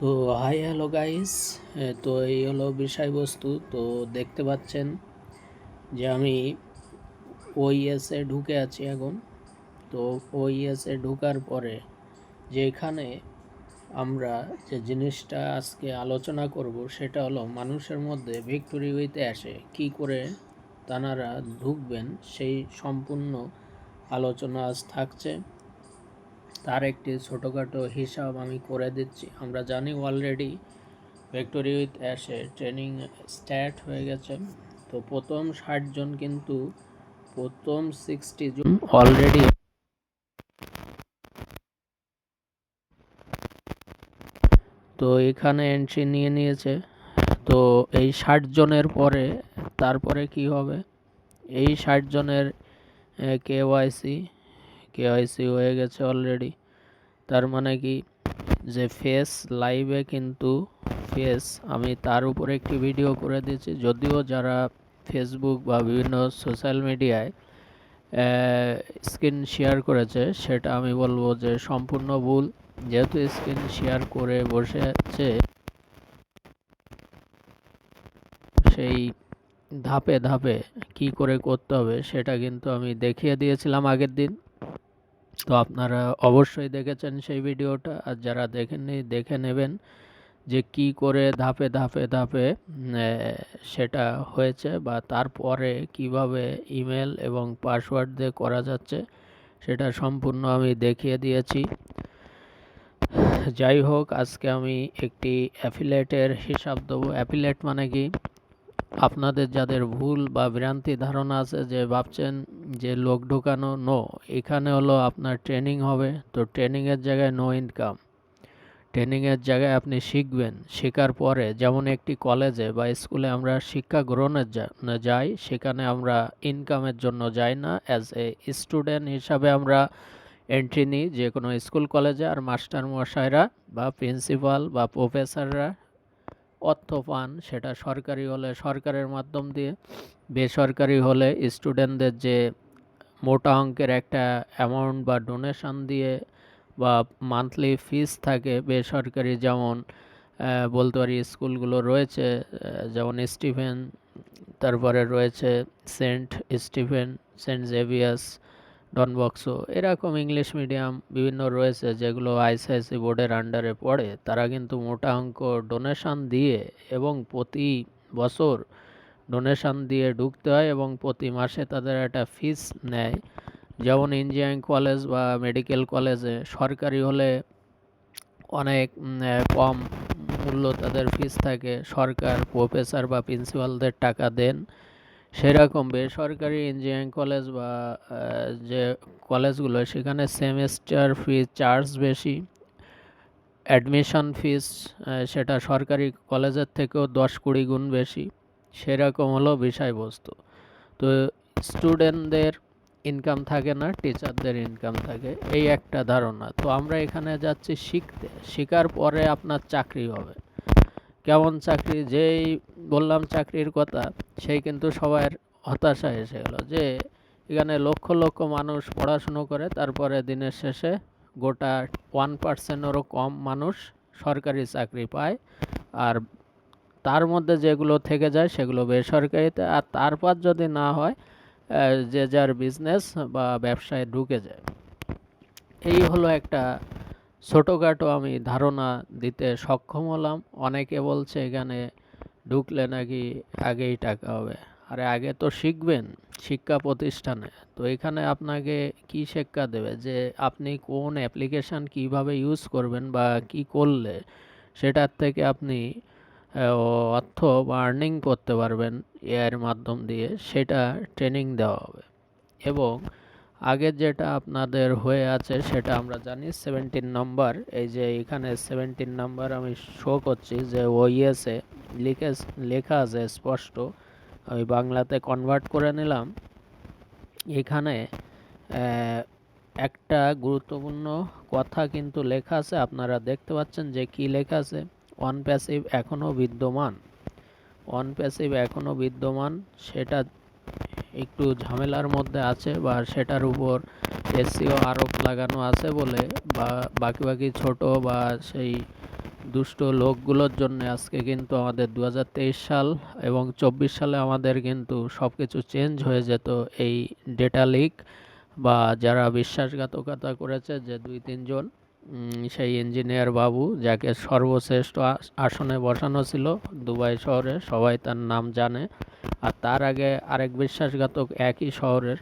তো hi hello guys তো এই হলো বিষয়বস্তু। তো দেখতে পাচ্ছেন যে আমি ওইএসে ঢুকে আছি এখন। তো ওইএসে ঢোকার পরে যেখানে আমরা যে জিনিসটা আজকে আলোচনা করব সেটা হলো মানুষের মধ্যে ভিক্টোরি উইথ আসে, কি করে তানারা ঢুকবেন সেই সম্পূর্ণ আলোচনা আজ থাকছে। তার একটি ছোটোখাটো হিসাব আমি করে দিচ্ছি। আমরা জানি অলরেডি ভেক্টরি উইথ অ্যাশে ট্রেনিং স্টার্ট হয়ে গেছে। তো প্রথম ষাট জন কিন্তু প্রথম সিক্সটি জন অলরেডি তো এখানে এন্ট্রি নিয়ে নিয়েছে। তো এই ষাট জনের পরে তারপরে কি হবে? এই ষাট জনের কেওয়াইসি কেওয়াইসি হয়ে গেছে অলরেডি তার মানে কি? যে ফেস লাইভে কিন্তু ফেস আমি তার উপরে একটি ভিডিও করে দিয়েছি। যদিও যারা ফেসবুক বা বিভিন্ন সোশ্যাল মিডিয়ায় স্ক্রিন শেয়ার করেছে, সেটা আমি বলব যে সম্পূর্ণ ভুল। যেহেতু স্ক্রিন শেয়ার করে বসে আছে সেই ধাপে ধাপে কি করে করতে হবে, সেটা কিন্তু আমি দেখিয়ে দিয়েছিলাম আগের দিন। তো আপনারা অবশ্যই দেখেছেন সেই ভিডিওটা। আর যারা দেখেননি, দেখে নেবেন যে কি করে ধাপে ধাপে ধাপে সেটা হয়েছে বা তারপরে কীভাবে ইমেল এবং পাসওয়ার্ড দিয়ে করা যাচ্ছে, সেটা সম্পূর্ণ আমি দেখিয়ে দিয়েছি। যাই হোক, আজকে আমি একটি অ্যাফিলেটের হিসাব দেবো। অ্যাফিলেট মানে কি? আপনাদের যাদের ভুল বা ভ্রান্তি ধারণা আছে যে ভাবছেন যে লোক ঢোকানো নো এখানে হলো আপনার ট্রেনিং হবে। তো ট্রেনিংয়ের জায়গায় নো ইনকাম ট্রেনিংয়ের জায়গায় আপনি শিখবেন, শেখার পরে যেমন একটি কলেজে বা স্কুলে আমরা শিক্ষা গ্রহণের যাই, সেখানে আমরা ইনকামের জন্য যাই না। অ্যাজ এ স্টুডেন্ট হিসাবে আমরা এন্ট্রি নিই যে কোনো স্কুল কলেজে আর মাস্টার মশাইরা বা প্রিন্সিপাল বা প্রফেসররা অর্থ পান, সেটা সরকারি হলে সরকারের মাধ্যম দিয়ে, বেসরকারি হলে স্টুডেন্টদের যে মোটা অঙ্কের একটা অ্যামাউন্ট বা ডোনেশন দিয়ে বা মান্থলি ফিস থাকে, বেসরকারি যেমন বলতে পারি স্কুলগুলো রয়েছে যেমন স্টিফেন তারপরে রয়েছে সেন্ট স্টিফেন সেন্ট জেভিয়াস ডনবক্সো এরকম ইংলিশ মিডিয়াম বিভিন্ন রয়েছে যেগুলো আইসিআইসি বোর্ডের আন্ডারে পড়ে। তারা কিন্তু মোটা অঙ্ক ডোনেশন দিয়ে এবং প্রতি বছর ডোনেশন দিয়ে ঢুকতে হয় এবং প্রতি মাসে তাদের একটা ফিস নেয়। যেমন ইঞ্জিনিয়ারিং কলেজ বা মেডিকেল কলেজে সরকারি হলে অনেক কম মূল্য তাদের ফিস থাকে। সরকার প্রফেসর বা প্রিন্সিপালদের টাকা দেন। সেরকম বেসরকারি ইঞ্জিনিয়ারিং কলেজ বা যে কলেজগুলো সেখানে সেমেস্টার ফি চার্জ বেশি। অ্যাডমিশন ফিস সেটা সরকারি কলেজের থেকেও দশ কুড়ি গুণ বেশি। সেরকম হলো বিষয়বস্তু। তো স্টুডেন্টদের ইনকাম থাকে না টিচারদের ইনকাম থাকে। এই একটা ধারণা। তো আমরা এখানে যাচ্ছি শিখতে। শেখার পরে আপনার চাকরি হবে। কেমন চাকরি, যেই বললাম চাকরির কথা, সেই কিন্তু সবার হতাশা এসে গেল যে, এখানে লক্ষ লক্ষ মানুষ পড়াশুনো করে, তারপরে দিনের শেষে গোটা ওয়ান পার্সেন্টেরও কম মানুষ সরকারি চাকরি পায়। আর তার মধ্যে যেগুলো থেকে যায়, সেগুলো বেসরকারিতে। আর তারপর যদি না হয় যে যার বিজনেস বা ব্যবসায় ঢুকে যায়। এই হলো একটা ছোটোখাটো আমি ধারণা দিতে সক্ষম হলাম। অনেকে বলছে এখানে ঢুকলে নাকি আগেই টাকা হবে। আরে আগে তো শিখবেন শিক্ষা প্রতিষ্ঠানে। তো এখানে আপনাকে কি শিক্ষা দেবে? যে আপনি কোন অ্যাপ্লিকেশান কীভাবে ইউজ করবেন বা কি করলে সেটার থেকে আপনি অর্থ বা আর্নিং করতে পারবেন এর মাধ্যম দিয়ে। সেটা ট্রেনিং দেওয়া হবে। এবং আগের যেটা আপনাদের হয়ে আছে সেটা আমরা জানি সেভেন্টিন নাম্বার এই যে এখানে সেভেন্টিন নাম্বার আমি শো করছি যে ওইএসে লিখে, লেখা আছে স্পষ্ট। আমি বাংলাতে কনভার্ট করে নিলাম। এখানে একটা গুরুত্বপূর্ণ কথা কিন্তু লেখা আছে। আপনারা দেখতে পাচ্ছেন যে কি লেখা আছে? অন প্যাসিভ এখনও বিদ্যমান। অন প্যাসিভ এখনও বিদ্যমান। সেটা একটু ঝামেলার মধ্যে আছে বা সেটার উপর এসিও আরোপ লাগানো আছে বলে বা বাকি বাকি ছোট বা সেই দুষ্ট লোকগুলোর জন্য আজকে কিন্তু আমাদের দু হাজার তেইশ সাল এবং চব্বিশ সালে আমাদের কিন্তু সব কিছু চেঞ্জ হয়ে যেত এই ডেটা লিক বা যারা বিশ্বাসঘাতকতা করেছে যে দুই তিনজন সেই ইঞ্জিনিয়ার বাবু যাকে সর্বশ্রেষ্ঠ আসনে বসানো ছিল দুবাই শহরে, সবাই তার নাম জানে। আর তার আগে আরেক বিশ্বাসঘাতক একই শহরের,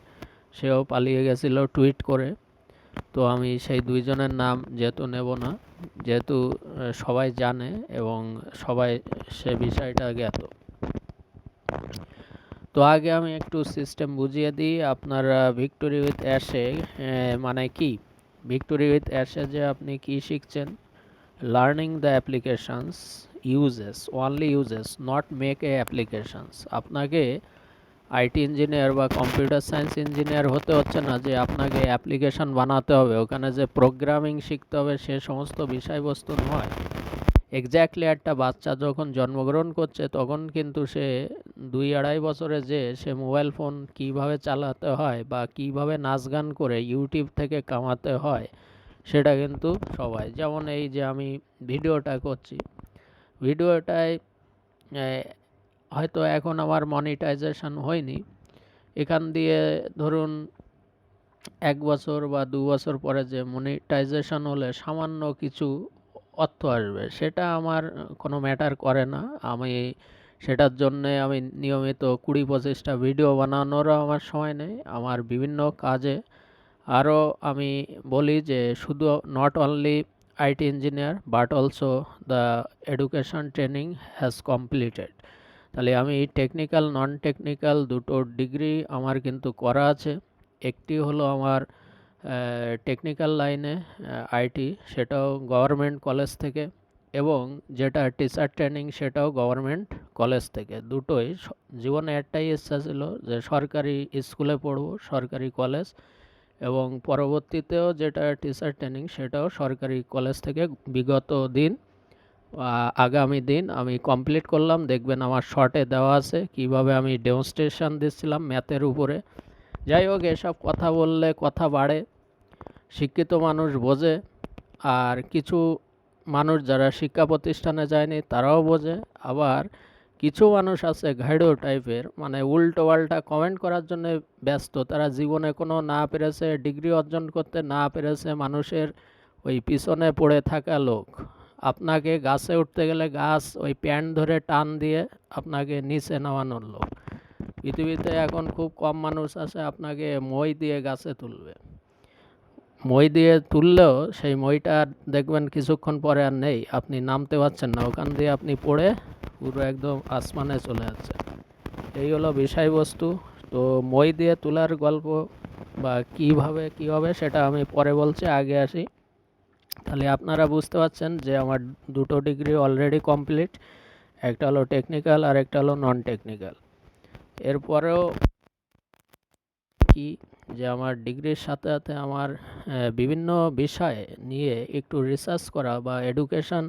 সেও পালিয়ে গেছিল টুইট করে। তো আমি সেই দুইজনের নাম যেহেতু নেব না, যেহেতু সবাই জানে এবং সবাই সে বিষয়টা জ্ঞাত। তো আগে আমি একটু সিস্টেম বুঝিয়ে দিই, আপনারা ভিক্টোরি উইথ অ্যাশে মানে কি? ভিক্টোরি উইথ যে আপনি কি শিখছেন? Learning the applications uses only uses not make a applications আপনাকে আইটি ইঞ্জিনিয়ার বা কম্পিউটার সায়েন্স ইঞ্জিনিয়ার হতে হচ্ছে না যে আপনাকে অ্যাপ্লিকেশান বানাতে হবে। ওখানে যে প্রোগ্রামিং শিখতে হবে সে সমস্ত বিষয়বস্তু নয়। এক্স্যাক্টলি একটা বাচ্চা যখন জন্মগ্রহণ করছে, তখন কিন্তু সে দুই আড়াই বছরে যে সে মোবাইল ফোন কীভাবে চালাতে হয় বা কীভাবে নাচ গান করে ইউটিউব থেকে কামাতে হয়, সেটা কিন্তু সবাই। যেমন এই যে আমি ভিডিওটা করছি, ভিডিওটায় হয়তো এখন আমার মনিটাইজেশন হয়নি। এখান দিয়ে ধরুন এক বছর বা দু বছর পরে যে মনিটাইজেশন হলে সামান্য কিছু অর্থ আসবে। সেটা আমার কোনো ম্যাটার করে না। আমি সেটার জন্যে আমি নিয়মিত কুড়ি পঁচিশটা ভিডিও বানানোরও আমার সময় নেই। আমার বিভিন্ন কাজে আরও আমি বলি যে শুধু not only IT engineer but also the education training has completed তাহলে আমি টেকনিক্যাল নন টেকনিক্যাল দুটো ডিগ্রি আমার কিন্তু করা আছে। একটি হলো আমার টেকনিক্যাল লাইনে আইটি সেটাও গভর্নমেন্ট কলেজ থেকে এবং যেটা টিচার ট্রেনিং সেটাও গভর্নমেন্ট কলেজ থেকে। দুটোই জীবনে একটাই ইচ্ছা ছিল যে সরকারি স্কুলে পড়ব, সরকারি কলেজ এবং পরবর্তীতেও যেটা টিচার ট্রেনিং সেটাও সরকারি কলেজ থেকে বিগত দিন আগামী দিন আমি কমপ্লিট করলাম। দেখবেন আমার শর্টে দেওয়া আছে কীভাবে আমি ডেমনস্ট্রেশন দিচ্ছিলাম ম্যাথের উপরে। যাই হোক, এসব কথা বললে কথা বাড়ে। শিক্ষিত মানুষ বোঝে আর কিছু মানুষ যারা শিক্ষা প্রতিষ্ঠানে যায়নি তারাও বোঝে। আবার কিছু মানুষ আছে ঘাইডো টাইপের মানে উল্টো পাল্টা কমেন্ট করার জন্য ব্যস্ত। তারা জীবনে কোনো না পেরেছে, ডিগ্রি অর্জন করতে না পেরেছে, মানুষের ওই পিছনে পড়ে থাকা লোক। আপনাকে গাছে উঠতে গেলে গাছ ওই প্যান্ট ধরে টান দিয়ে আপনাকে নিচে নামানোর লোক। পৃথিবীতে এখন খুব কম মানুষ আছে, আপনাকে মই দিয়ে গাছে তুলবে। মই দিয়ে তুললেও সেই মইটা আর দেখবেন কিছুক্ষণ পরে আর নেই। আপনি নামতে পারছেন না। ওখান দিয়ে আপনি পড়ে পুরো একদম আসমানে চলে যাচ্ছে এই হলো বিষয়বস্তু। তো মই দিয়ে তোলার গল্প বা কীভাবে কী হবে সেটা আমি পরে বলছি, আগে আসি। তাহলে আপনারা বুঝতে পারছেন যে আমার দুটো ডিগ্রি অলরেডি কমপ্লিট একটা হলো টেকনিক্যাল আর একটা হলো নন টেকনিক্যাল এরপরেও কি যে আমার ডিগ্রির সাথে সাথে আমার বিভিন্ন বিষয়ে নিয়ে একটু রিসার্চ করা বা এডুকেশন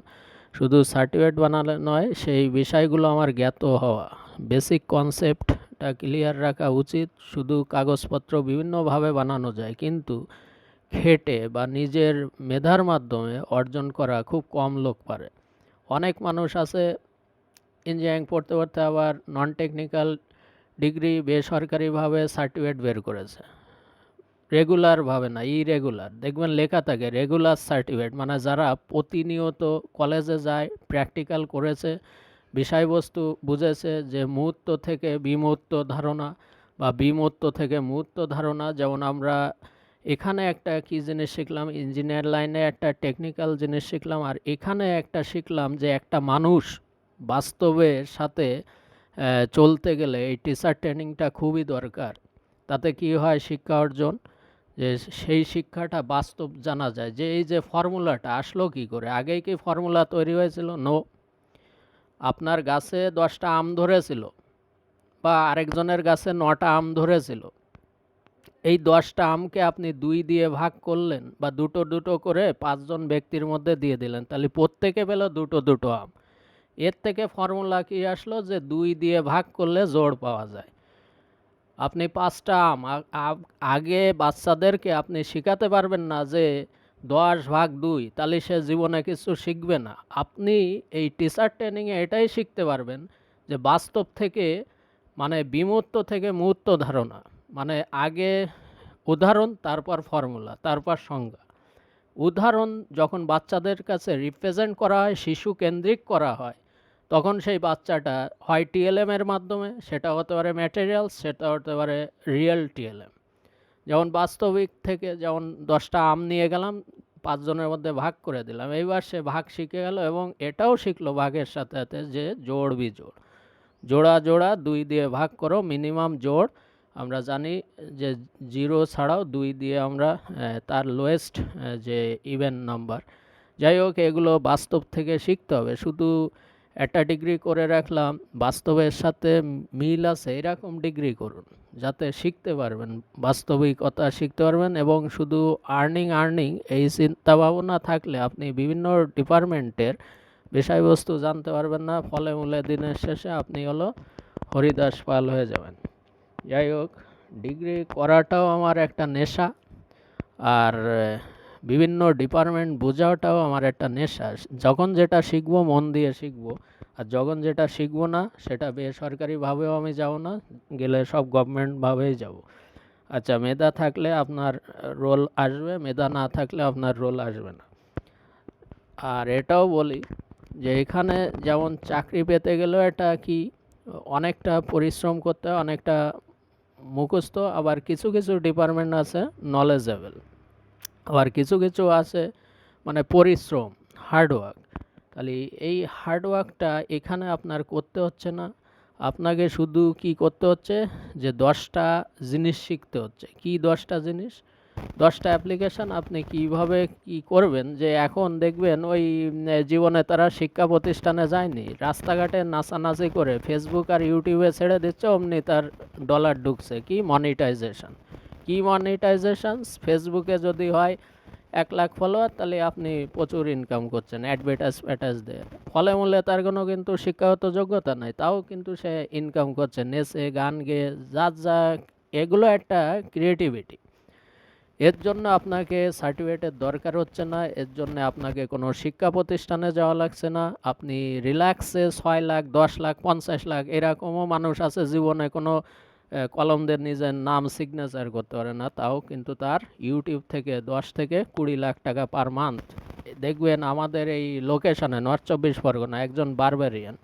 শুধু সার্টিফিকেট বানালে নয়, সেই বিষয়গুলো আমার জ্ঞাত হওয়া। বেসিক কনসেপ্টটা ক্লিয়ার রাখা উচিত, শুধু কাগজপত্র বিভিন্নভাবে বানানো যায়, কিন্তু খেটে বা নিজের মেধার মাধ্যমে অর্জন করা খুব কম লোক পারে। অনেক মানুষ আছে ইঞ্জিনিয়ারিং পড়তে পড়তে আবার নন টেকনিক্যাল ডিগ্রি বেসরকারিভাবে সার্টিফিকেট বের করেছে। রেগুলারভাবে না ইরেগুলার দেখবেন লেখা থাকে রেগুলার সার্টিফিকেট মানে যারা প্রতিনিয়ত কলেজে যায় প্র্যাকটিক্যাল করেছে, বিষয়বস্তু বুঝেছে যে মুহূর্ত থেকে বিমূর্ত ধারণা বা বিমূর্ত থেকে মুহূর্ত ধারণা, যেমন আমরা এখানে একটা কী জিনিস শিখলাম ইঞ্জিনিয়ার লাইনে একটা টেকনিক্যাল জিনিস শিখলাম, আর এখানে একটা শিখলাম যে একটা মানুষ বাস্তবের সাথে চলতে গেলে এই টিচার ট্রেনিংটা খুবই দরকার। তাতে কি হয় শিক্ষা অর্জন? যে সেই শিক্ষাটা বাস্তব জানা যায়। যে এই যে ফর্মুলাটা আসলো কি করে? আগেই কি ফর্মুলা তৈরি হয়েছিল? নো। আপনার গাছে দশটা আম ধরেছিল বা আরেকজনের গাছে নটা আম ধরেছিল। এই দশটা আমকে আপনি দুই দিয়ে ভাগ করলেন বা দুটো দুটো করে পাঁচজন ব্যক্তির মধ্যে দিয়ে দিলেন। তাহলে প্রত্যেকে পেল দুটো দুটো আম। এর থেকে ফর্মুলা কি আসলো? যে দুই দিয়ে ভাগ করলে জোর পাওয়া যায়। আপনি পাঁচটা আম। আগে বাচ্চাদেরকে আপনি শেখাতে পারবেন না যে দশ ভাগ দুই, তাহলে সে জীবনে কিছু শিখবে না। আপনি এই টিচার ট্রেনিংয়ে এটাই শিখতে পারবেন যে বাস্তব থেকে মানে বিমূর্ত থেকে মুহূর্ত ধারণা। মানে আগে উদাহরণ, তারপর ফর্মুলা তারপর সংজ্ঞা। উদাহরণ যখন বাচ্চাদের কাছে রিপ্রেজেন্ট করা হয়, শিশু কেন্দ্রিক করা হয় তখন সেই বাচ্চাটা হয় টিএলএম এর মাধ্যমে, সেটা হতে পারে ম্যাটেরিয়াল সেটা হতে পারে রিয়েল টিএলএম যেমন বাস্তবিক থেকে যেমন দশটা আম নিয়ে গেলাম, পাঁচজনের মধ্যে ভাগ করে দিলাম। এইবার সে ভাগ শিখে গেল এবং এটাও শিখলো ভাগের সাথে সাথে যে জোড় বিজোড়। জোড়া জোড়া দুই দিয়ে ভাগ করো মিনিমাম জোড়। আমরা জানি যে জিরো ছাড়াও দুই দিয়ে আমরা তার লোয়েস্ট যে ইভেন নাম্বার যাই হোক, এগুলো বাস্তব থেকে শিখতে হবে। শুধু একটা ডিগ্রি করে রাখলাম, বাস্তবের সাথে মিল আছে, এরকম ডিগ্রি করুন, যাতে শিখতে পারবেন, বাস্তবিকতা শিখতে পারবেন এবং শুধু আর্নিং আর্নিং এই চিন্তা ভাবনা থাকলে আপনি বিভিন্ন ডিপার্টমেন্টের বিষয়বস্তু জানতে পারবেন না, ফলে মূলে দিনের শেষে আপনি হলো হরিদাস পাল হয়ে যাবেন। যাই হোক ডিগ্রি করাটাও আমার একটা নেশা, আর বিভিন্ন ডিপার্টমেন্ট বোঝাটাও আমার একটা নেশা। যখন যেটা শিখব, মন দিয়ে শিখব। আর যখন যেটা শিখব না, সেটা বেসরকারিভাবেও আমি যাব না, গেলে সব গভর্নমেন্টভাবেই যাব। আচ্ছা মেধা থাকলে আপনার রোল আসবে, মেধা না থাকলে আপনার রোল আসবে না। আর এটাও বলি যে, এখানে যেমন চাকরি পেতে গেলেও এটা কি, অনেকটা পরিশ্রম করতে অনেকটা মুখস্থ। আবার কিছু কিছু ডিপার্টমেন্ট আছে নলেজেবল আবার কিছু কিছু আছে মানে পরিশ্রম হার্ডওয়ার্ক তাহলে এই হার্ডওয়ার্কটা এখানে আপনার করতে হচ্ছে না। আপনাকে শুধু কি করতে হচ্ছে? যে দশটা জিনিস শিখতে হচ্ছে। কি দশটা জিনিস? দশটা অ্যাপ্লিকেশান আপনি কীভাবে কি করবেন? যে এখন দেখবেন ওই জীবনে তারা শিক্ষা প্রতিষ্ঠানে যায়নি। রাস্তাঘাটে নাচানাচি করে ফেসবুক আর ইউটিউবে ছেড়ে দিচ্ছে, অমনি তার ডলার ঢুকছে। কি মনিটাইজেশন কি মনিটাইজেশন ফেসবুকে যদি হয় এক লাখ ফলোয়ার তাহলে আপনি প্রচুর ইনকাম করছেন অ্যাডভার্টাইজ ফ্যাটাইজ দিয়ে। ফলে মূলে তার কোনো কিন্তু শিক্ষাগত যোগ্যতা নাই, তাও কিন্তু সে ইনকাম করছে নেচে গান গেয়ে যার যা, এগুলো একটা ক্রিয়েটিভিটি এর জন্য আপনাকে সার্টিফিকেটের দরকার হচ্ছে না, এর জন্য আপনাকে কোনো শিক্ষা প্রতিষ্ঠানে যাওয়া লাগছে না। আপনি রিল্যাক্সে ছয় লাখ, দশ লাখ, পঞ্চাশ লাখ, এরকমও মানুষ আছে জীবনে কোনো কলমদের নিজের নাম সিগনেচার করতে পারে না, তাও কিন্তু তার ইউটিউব থেকে দশ থেকে কুড়ি লাখ টাকা পার মান্থ দেখবেন আমাদের এই লোকেশনে নর্থ চব্বিশ পরগনা একজন বারবেরিয়ান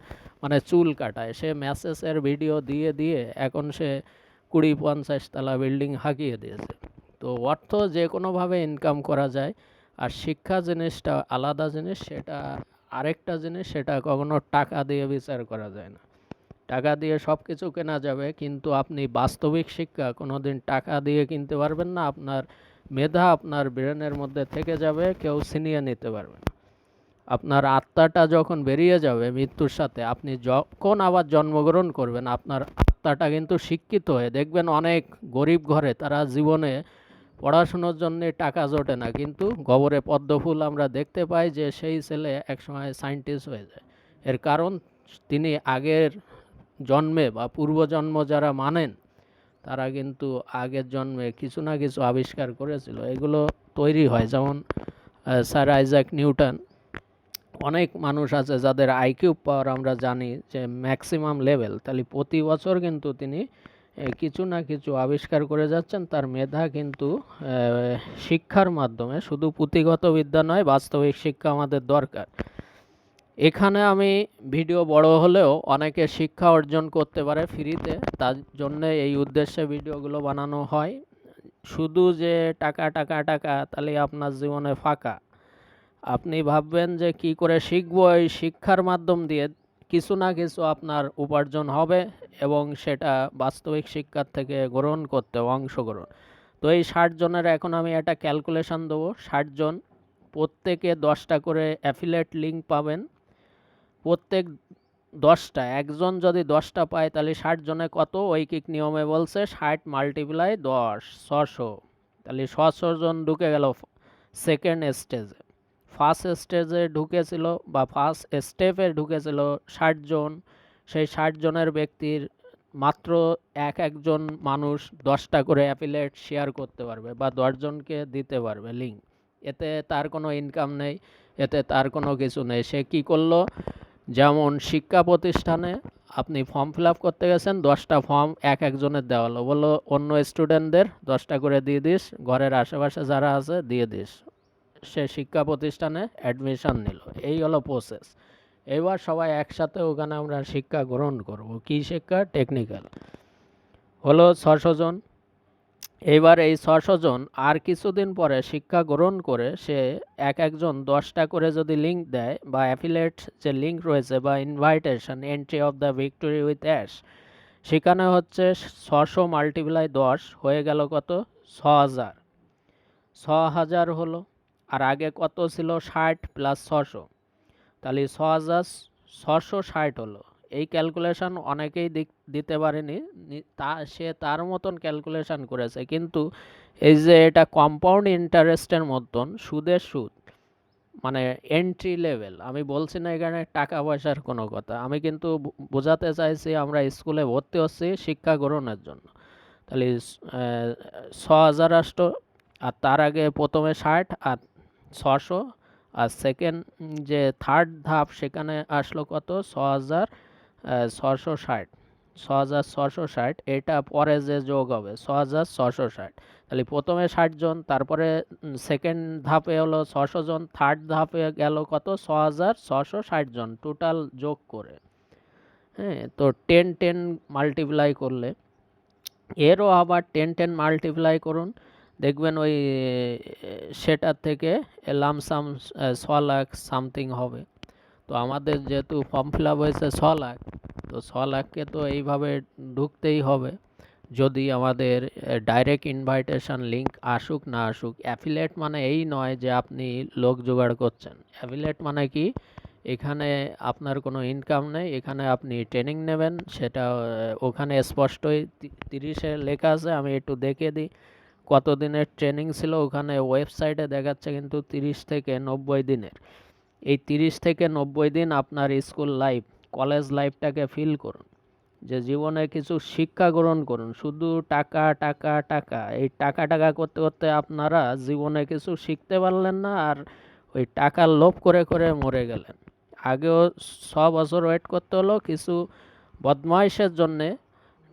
মানে চুল কাটায়। সে ম্যাসেজের ভিডিও দিয়ে দিয়ে এখন সে কুড়ি পঞ্চাশ তলা বিল্ডিং হাঁকিয়ে দিয়েছে। তো অর্থ যে কোনোভাবে ইনকাম করা যায়, আর শিক্ষা জিনিসটা আলাদা জিনিস, সেটা আরেকটা জিনিস, সেটা কখনো টাকা দিয়ে বিচার করা যায় না। টাকা দিয়ে সব কিছু কেনা যাবে, কিন্তু আপনি বাস্তবিক শিক্ষা কোনো দিন টাকা দিয়ে কিনতে পারবেন না, আপনার মেধা আপনার ব্রেনের মধ্যে থেকে যাবে, কেউ ছিনিয়ে নিতে পারবে না। আপনার আত্মাটা যখন বেরিয়ে যাবে মৃত্যুর সাথে, আপনি যখন আবার জন্মগ্রহণ করবেন, আপনার আত্মাটা কিন্তু শিক্ষিত হয়ে, দেখবেন অনেক গরিব ঘরে তারা জীবনে পড়াশুনোর জন্য টাকা জোটে না, কিন্তু গবরে পদ্মফুল আমরা দেখতে পাই যে সেই ছেলে একসময় সায়েন্টিস্ট হয়ে যায়। এর কারণ, তিনি আগের জন্মে বা পূর্বজন্ম যারা মানেন, তারা কিন্তু আগের জন্মে কিছু না কিছু আবিষ্কার করেছিল। এগুলো তৈরি হয়। যেমন স্যার আইজাক নিউটন, অনেক মানুষ আছে যাদের আইকিউ পাওয়ার আমরা জানি যে ম্যাক্সিমাম লেভেল। তাহলে প্রতি বছর কিন্তু তিনি কিছু না কিছু আবিষ্কার করে যাচ্ছেন। তার মেধা কিন্তু শিক্ষার মাধ্যমে। শুধু পুঁথিগত বিদ্যা নয়, বাস্তবিক শিক্ষা আমাদের দরকার। এখানে আমি ভিডিও বড় হলেও অনেকে শিক্ষা অর্জন করতে পারে ফ্রিতে, তার জন্য এই উদ্দেশ্যে ভিডিওগুলো বানানো হয়। শুধু যে টাকা টাকা টাকা, তাহলে আপনার জীবনে ফাঁকা। আপনি ভাববেন যে কি করে শিখব এই শিক্ষার মাধ্যম দিয়ে, কিছু না কিছু আপনার উপার্জন হবে এবং সেটা বাস্তবিক শিক্ষার থেকে গ্রহণ করতে অংশগ্রহণ। তো এই ষাট জনের, এখন আমি একটা ক্যালকুলেশন দেবো। ষাটজন প্রত্যেকে দশটা করে অ্যাফিলেট লিঙ্ক পাবেন। প্রত্যেক দশটা, একজন যদি দশটা পায় তাহলে ষাট জনে কত? ঐকিক নিয়মে বলছে ষাট মাল্টিপ্লাই দশ, ছশো। তাহলে ছশো জন ঢুকে গেল সেকেন্ড স্টেজে ফার্স্ট স্টেজে ঢুকেছিল বা ফার্স্ট স্টেপে ঢুকেছিল ষাট জন। সেই ষাট জনের ব্যক্তির মাত্র এক একজন মানুষ দশটা করে অ্যাপিলেট শেয়ার করতে পারবে বা দশজনকে দিতে পারবে লিঙ্ক এতে তার কোনো ইনকাম নেই, এতে তার কোনো কিছু নেই। সে কী করল? যেমন শিক্ষা প্রতিষ্ঠানে আপনি ফর্ম ফিল করতে গেছেন, দশটা ফর্ম এক একজনের দেওয়া হলো বলল অন্য স্টুডেন্টদের দশটা করে দিয়ে দিস, ঘরের আশেপাশে যারা আছে দিয়ে দিস। সে শিক্ষা প্রতিষ্ঠানে অ্যাডমিশন নিল। এই হলো প্রসেস এবার সবাই একসাথে ওখানে আমরা শিক্ষা গ্রহণ করব। কী শিক্ষা? টেকনিক্যাল হলো ছশো জন। এইবার এই ছশো জন আর কিছুদিন পরে শিক্ষা গ্রহণ করে সে এক একজন দশটা করে যদি লিঙ্ক দেয় বা অ্যাফিলেট যে লিঙ্ক রয়েছে বা invitation entry of the victory with ash সেখানে হচ্ছে ছশো মাল্টিপ্লাই দশ হয়ে গেল কত? ছ হাজার ছ হাজার হলো, আর আগে কত ছিল? ষাট প্লাস ছশো তাহলে ছ হাজার ছশো ষাট হলো। এই ক্যালকুলেশন অনেকেই দিতে পারেনি। তা, সে তার মতন ক্যালকুলেশন করেছে। কিন্তু এই যে এটা কম্পাউন্ড ইন্টারেস্টের মতন, সুদের সুদ মানে এন্ট্রি লেভেল আমি বলছি না এখানে টাকা পয়সার কোনো কথা। আমি কিন্তু বোঝাতে চাইছি আমরা স্কুলে ভর্তি হচ্ছি শিক্ষা গ্রহণের জন্য। তাহলে ছ হাজার আসতো, আর তার আগে প্রথমে ষাট, আর ছশো, আর সেকেন্ড যে থার্ড ধাপ সেখানে আসলো কত? ছ হাজার ছশো ষাট ছ হাজার ছশো ষাট, এটা পরে যে যোগ হবে ছ হাজার ছশো ষাট। তাহলে প্রথমে ষাট জন, তারপরে সেকেন্ড ধাপে হলো ছশো জন থার্ড ধাপে গেল কত? ছ হাজার ছশো ষাট জন টোটাল যোগ করে। হ্যাঁ তো টেন টেন মাল্টিপ্লাই করলে, এরও আবার টেন টেন মাল্টিপ্লাই করুন। দেখবেন ওই সেটার থেকে লামসাম ছ লাখ সামথিং হবে। তো আমাদের যেহেতু ফর্ম ফিল আপ হয়েছে ছ লাখ, তো ছ লাখকে তো এইভাবে ঢুকতেই হবে। যদি আমাদের ডাইরেক্ট ইনভাইটেশন লিঙ্ক আসুক না আসুক অ্যাফিলেট মানে এই নয় যে আপনি লোক জোগাড় করছেন। অ্যাফিলেট মানে কি? এখানে আপনার কোনো ইনকাম নেই, এখানে আপনি ট্রেনিং নেবেন, সেটা ওখানে স্পষ্টই তিরিশে লেখা আছে, আমি একটু দেখে দিই। কত দিনের ট্রেনিং ছিল? ওখানে ওয়েবসাইটে দেখাচ্ছে কিন্তু তিরিশ থেকে নব্বই দিনের। এই তিরিশ থেকে নব্বই দিন আপনার স্কুল লাইফ, কলেজ লাইফটাকে ফিল করুন। যে জীবনে কিছু শিক্ষা গ্রহণ করুন, শুধু টাকা টাকা টাকা, এই টাকা টাকা করতে করতে আপনারা জীবনে কিছু শিখতে পারলেন না আর ওই টাকার লোভ করে করে মরে গেলেন। আগেও ছ বছর ওয়েট করতে হলো কিছু বদমাইশের জন্যে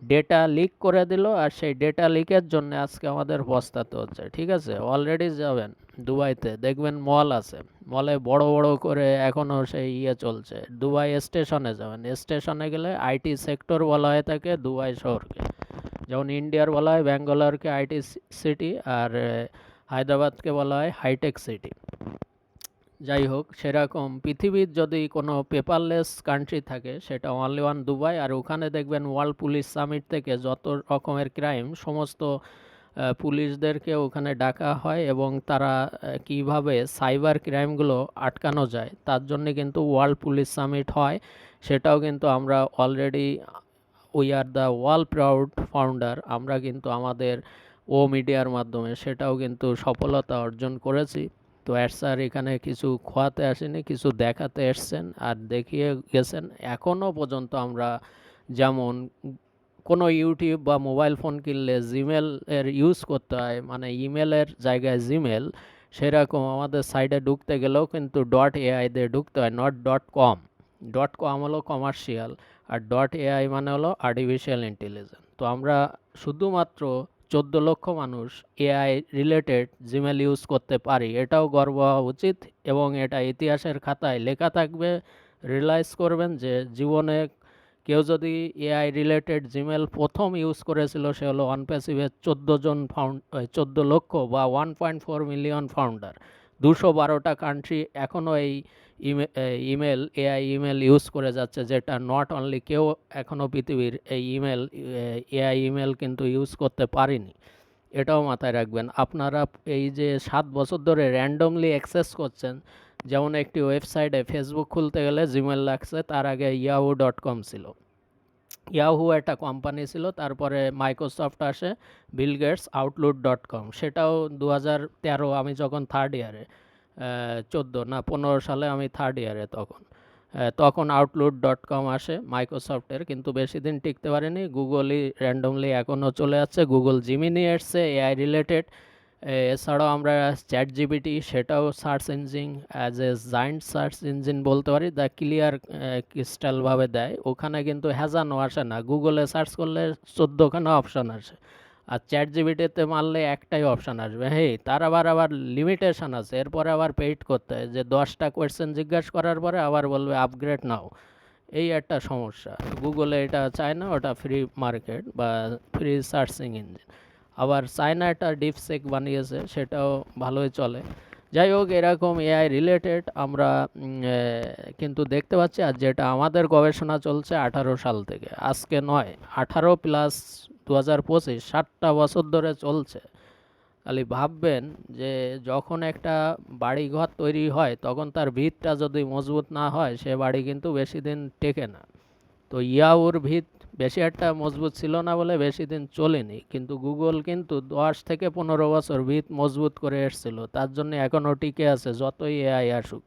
ডেটা লিক করে দিল আর সেই ডেটা লিকের জন্য আজকে আমাদের পস্তাতে হচ্ছে, ঠিক আছে? অলরেডি যাবেন দুবাইতে, দেখবেন মল আছে। মলে বড় বড় করে এখনও সেই ইয়ে চলছে। দুবাই স্টেশনে যাবেন। স্টেশনে গেলে আইটি সেক্টর বলা হয় থাকে দুবাই শহরকে। যেমন ইন্ডিয়ার বলা হয়, ব্যাঙ্গালোরকে আইটি সিটি আর হায়দ্রাবাদকে বলা হয় হাইটেক সিটি যাই হোক, সেরকম পৃথিবীর যদি কোনো পেপারলেস কান্ট্রি থাকে, সেটা অনলি ওয়ান দুবাই আর ওখানে দেখবেন ওয়ার্ল্ড পুলিশ সামিট থেকে যত রকমের ক্রাইম সমস্ত পুলিশদেরকে ওখানে ডাকা হয় এবং তারা কীভাবে সাইবার ক্রাইমগুলো আটকানো যায়, তার জন্যে কিন্তু ওয়ার্ল্ড পুলিশ সামিট হয়। সেটাও কিন্তু আমরা already we are the world proud founder আমরা কিন্তু আমাদের, ও মিডিয়ার মাধ্যমে সেটাও কিন্তু সফলতা অর্জন করেছি। তো অ্যাড স্যার এখানে কিছু খোয়াতে আসেনি, কিছু দেখাতে এসছেন আর দেখিয়ে গেছেন। এখনও পর্যন্ত আমরা যেমন কোনো ইউটিউব বা মোবাইল ফোন কিনলে জিমেল এর ইউজ করতে হয় মানে ইমেলের জায়গায় জিমেল, সেরকম আমাদের সাইডে ঢুকতে গেলেও কিন্তু ডট এআই দিয়ে ঢুকতে হয় not dot com dot com হলো কমার্শিয়াল আর ডট এআই মানে হলো আর্টিফিশিয়াল ইন্টেলিজেন্স তো আমরা শুধুমাত্র চোদ্দ লক্ষ মানুষ এআই রিলেটেড জিমেল ইউজ করতে পারি। এটাও গর্ব হওয়া উচিত এবং এটা ইতিহাসের খাতায় লেখা থাকবে। রিয়েলাইজ করবেন যে জীবনে কেউ যদি এআই রিলেটেড জিমেল প্রথম ইউজ করেছিল, সে হলো অনপ্যাসিভের চোদ্দ জন ফাউন্ড চোদ্দ লক্ষ বা one point four million founder দুশো বারোটা কান্ট্রি এখনও এই ইমেল, এআই ইমেল ইউজ করে যাচ্ছে যেটা নট অনলি কেউ এখনও পৃথিবীর এই ইমেল এআই ইমেল কিন্তু ইউজ করতে পারেনি। এটাও মাথায় রাখবেন। আপনারা এই যে সাত বছর ধরে র্যান্ডমলি অ্যাক্সেস করছেন, যেমন একটি ওয়েবসাইটে ফেসবুক খুলতে গেলে জিমেল লাগছে, তার আগে ইয়াহু ডট কম ছিল। ইয়াহু একটা কোম্পানি ছিল, তারপরে মাইক্রোসফট আসে Bill Gates Outlook dot com সেটাও দু হাজার তেরো, আমি যখন থার্ড ইয়ারে চোদ্দ না পনেরো সালে আমি থার্ড ইয়ারে তখন। তখন আউটলুক ডট কম আসে মাইক্রোসফটের কিন্তু বেশি দিন টিকতে পারেনি। গুগলই র্যান্ডমলি এখনও চলে যাচ্ছে গুগল জিমিনি এসছে এআই রিলেটেড এছাড়াও আমরা চ্যাট জিবিটি সেটাও search engine as a giant search engine বলতে পারি দ্য ক্লিয়ার ক্রিস্টালভাবে দেয়। ওখানে কিন্তু হ্যাজানো আসে না। গুগলে সার্চ করলে চোদ্দোখানা অপশন আসে। আর চ্যাট জিবিটিতে মারলে একটাই অপশান আসবে। হ্যাঁ তার আবার আবার লিমিটেশন আছে। এরপরে আবার পেইড করতে হয়। যে দশটা কোয়েশ্চেন জিজ্ঞাসা করার পরে আবার বলবে আপগ্রেড নাও। এই একটা সমস্যা। গুগলে এটা চায় না ওটা ফ্রি মার্কেট বা ফ্রি সার্চিং ইঞ্জিন আবার চায়না একটা ডিপসেক বানিয়েছে, সেটাও ভালোই চলে। যাই হোক, এরকম এআই রিলেটেড আমরা কিন্তু দেখতে পাচ্ছি। আর যেটা আমাদের গবেষণা চলছে আঠারো সাল থেকে, আজকে নয়, আঠারো প্লাস দু হাজার পঁচিশ ষাটটা বছর ধরে চলছে। খালি ভাববেন যে যখন একটা বাড়ি ঘর তৈরি হয়, তখন তার ভিতটা যদি মজবুত না হয়, সে বাড়ি কিন্তু বেশি দিন টেকে না। তো ইয়াউর ভিত বেশি একটা মজবুত ছিল না বলে বেশি দিন চলেনি। কিন্তু গুগল কিন্তু দশ থেকে পনেরো বছর ভিত মজবুত করে এসছিল। তার জন্য এখনও টিকে আছে, যতই এআই আসুক।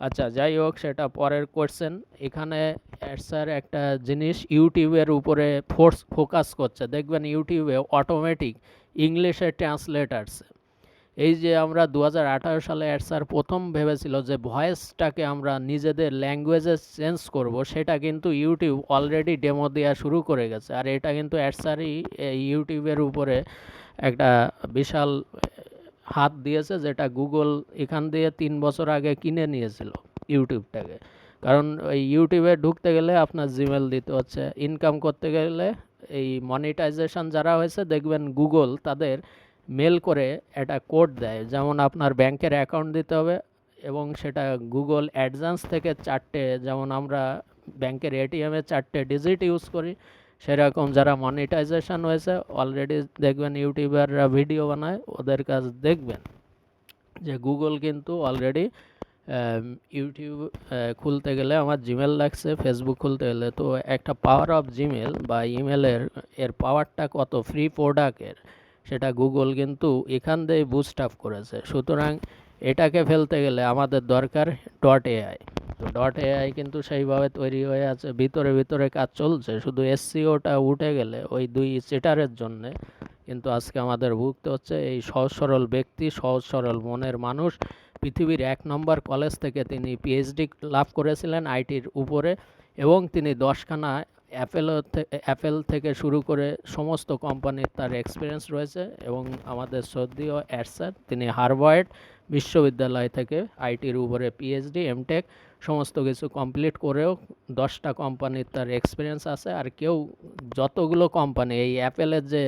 আচ্ছা যাই হোক, সেটা পরের কোয়েশ্চেন এখানে স্যার একটা জিনিস, ইউটিউবের উপরে ফোর্স ফোকাস করছে। দেখবেন ইউটিউবে অটোমেটিক ইংলিশে ট্রান্সলেট আসছে এই যে আমরা দু হাজার আঠারো সালে স্যার প্রথম ভেবেছিল যে ভয়েসটাকে আমরা নিজেদের ল্যাঙ্গুয়েজে চেঞ্জ করব, সেটা কিন্তু ইউটিউব অলরেডি ডেমো দেওয়া শুরু করে গেছে। আর এটা কিন্তু অ্যাডসারই ইউটিউবের উপরে একটা বিশাল হাত দিয়েছে যেটা গুগল এখান দিয়ে তিন বছর আগে কিনে নিয়েছিল ইউটিউবটাকে। কারণ ওই ইউটিউবে ঢুকতে গেলে আপনার জিমেল দিতে হচ্ছে। ইনকাম করতে গেলে এই মনিটাইজেশন যারা হয়েছে, দেখবেন গুগল তাদের মেল করে একটা কোড দেয়। যেমন আপনার ব্যাংকের অ্যাকাউন্ট দিতে হবে এবং সেটা গুগল অ্যাডভান্স থেকে চারটে, যেমন আমরা ব্যাংকের এটিএমে চারটে ডিজিট ইউজ করি। সেরকম যারা মনিটাইজেশন হয়েছে অলরেডি দেখবেন ইউটিউবাররা ভিডিও বানায়, ওদের কাজ দেখবেন। যে গুগল কিন্তু অলরেডি ইউটিউব খুলতে গেলে আমার জিমেল লাগছে ফেসবুক খুলতে গেলে। তো একটা পাওয়ার অফ জিমেল বা ইমেলের এর পাওয়ারটা কত? ফ্রি প্রোডাক্টের সেটা গুগল কিন্তু এখান দিয়ে বুস্ট আপ করেছে। সুতরাং এটাকে ফেলতে গেলে আমাদের দরকার ডট এআই তো ডট এআই কিন্তু সেইভাবে তৈরি হয়ে আছে, ভিতরে ভিতরে কাজ চলছে। শুধু এসসিওটা উঠে গেলে ওই দুই চেটারের জন্যে কিন্তু আজকে আমাদের ভুগতে হচ্ছে এই সহজ সরল ব্যক্তি, সহজ সরল মনের মানুষ। পৃথিবীর এক নম্বর কলেজ থেকে তিনি পিএইচডি লাভ করেছিলেন আইটির উপরে এবং তিনি দশখানা অ্যাপেল অ্যাপেল থেকে শুরু করে সমস্ত কোম্পানির তার এক্সপিরিয়েন্স রয়েছে এবং আমাদের শ্রদ্ধীয় অ্যাডসার তিনি হারভার্ড বিশ্ববিদ্যালয় থেকে আইটির উপরে পিএইচডি এমটেক সমস্ত কিছু কমপ্লিট করেও দশটা কোম্পানির তার এক্সপিরিয়েন্স আছে। আর কেউ যতগুলো কোম্পানি এই অ্যাপেলের যে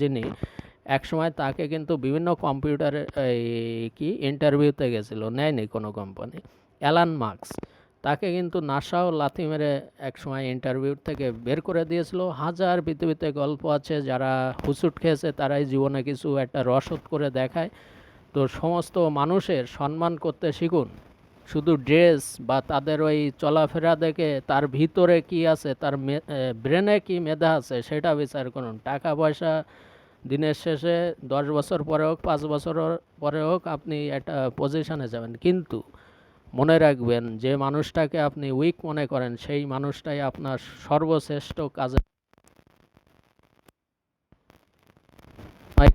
যিনি, একসময় তাকে কিন্তু বিভিন্ন কম্পিউটার এই কি ইন্টারভিউতে গেছিল, নেয়নি কোনো কোম্পানি অ্যালান মার্কস তাকে কিন্তু নাসাও লাথি মেরে একসময় ইন্টারভিউ থেকে বের করে দিয়েছিল। হাজার পৃথিবীতে গল্প আছে, যারা হুসুট খেয়েছে তারাই জীবনে কিছু একটা রসদ করে দেখায়। তো সমস্ত মানুষের সম্মান করতে শিখুন। শুধু ড্রেস বা তাদের ওই চলাফেরা দেখে তার ভিতরে কি আছে, তার ব্রেনে কি মেধা আছে সেটা বিচার করুন। টাকা পয়সা দিনের শেষে দশ বছর পরে হোক, পাঁচ বছর পরে হোক আপনি একটা পজিশনে যাবেন। কিন্তু মনে রাখবেন যে মানুষটাকে আপনি উইক মনে করেন, সেই মানুষটাই আপনার সর্বশ্রেষ্ঠ কাজে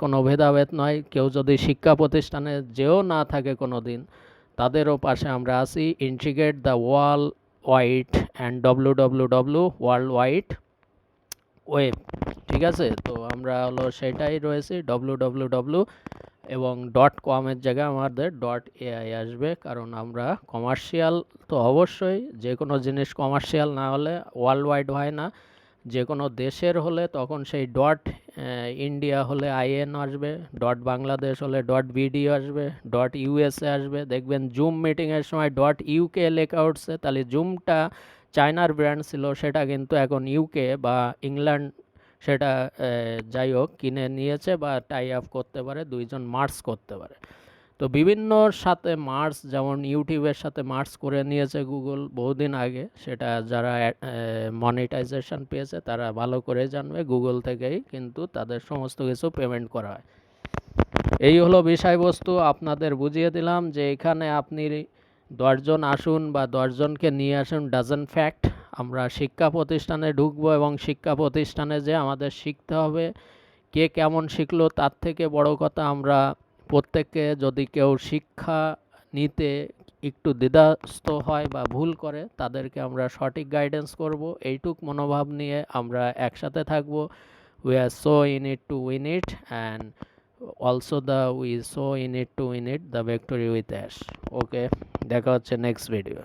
কোনো ভেদাভেদ নয়। কেউ যদি শিক্ষা প্রতিষ্ঠানে যেও না থাকে কোনো দিন তাদেরও পাশে আমরা আছি integrate the wall white and W W W world wide web ঠিক আছে? তো আমরা হলো সেটাই রয়েছি ডব্লু ডব্লু ডব্লু এবং ডট কমের জায়গায় আমাদের ডট এআই আসবে, কারণ আমরা কমার্শিয়াল তো অবশ্যই যে কোনো জিনিস কমার্শিয়াল না হলে ওয়ার্ল্ড ওয়াইড হয় না। যে কোনো দেশের হলে তখন সেই ডট ইন্ডিয়া হলে আইএন আসবে ডট বাংলাদেশ হলে ডট বিডি আসবে ডট ইউএসএ আসবে। দেখবেন জুম মিটিংয়ের সময় ডট ইউকে লেখা উঠছে, তাহলে জুমটা চায়নার ব্র্যান্ড ছিল, সেটা কিন্তু এখন ইউকে বা ইংল্যান্ড সেটা যাই হোক কিনে নিয়েছে বা টাই আপ করতে পারে, দুইজন মার্চ করতে পারে। তো বিভিন্নর সাথে মার্চ যেমন ইউটিউবের সাথে মার্চ করে নিয়েছে গুগল বহুদিন আগে, সেটা যারা মনিটাইজেশন পেয়েছে তারা ভালো করে জানবে, গুগল থেকেই কিন্তু তাদের সমস্ত কিছু পেমেন্ট করা হয়। এই হলো বিষয়বস্তু, আপনাদের বুঝিয়ে দিলাম যে এখানে আপনি দশজন আসুন বা দশজনকে নিয়ে আসুন ডাজন ফ্যাক্ট আমরা শিক্ষা প্রতিষ্ঠানে ঢুকবো এবং শিক্ষা প্রতিষ্ঠানে যে আমাদের শিখতে হবে, কে কেমন শিখলো তার থেকে বড় কথা আমরা প্রত্যেককে যদি কেউ শিক্ষা নিতে একটু দ্বিধাস্ত হয় বা ভুল করে, তাদেরকে আমরা সঠিক গাইডেন্স করব। এইটুক মনোভাব নিয়ে আমরা একসাথে থাকব। We are so in it to win it and also the we so in it to win it the victory with ash okay দেখা হচ্ছে নেক্সট ভিডিও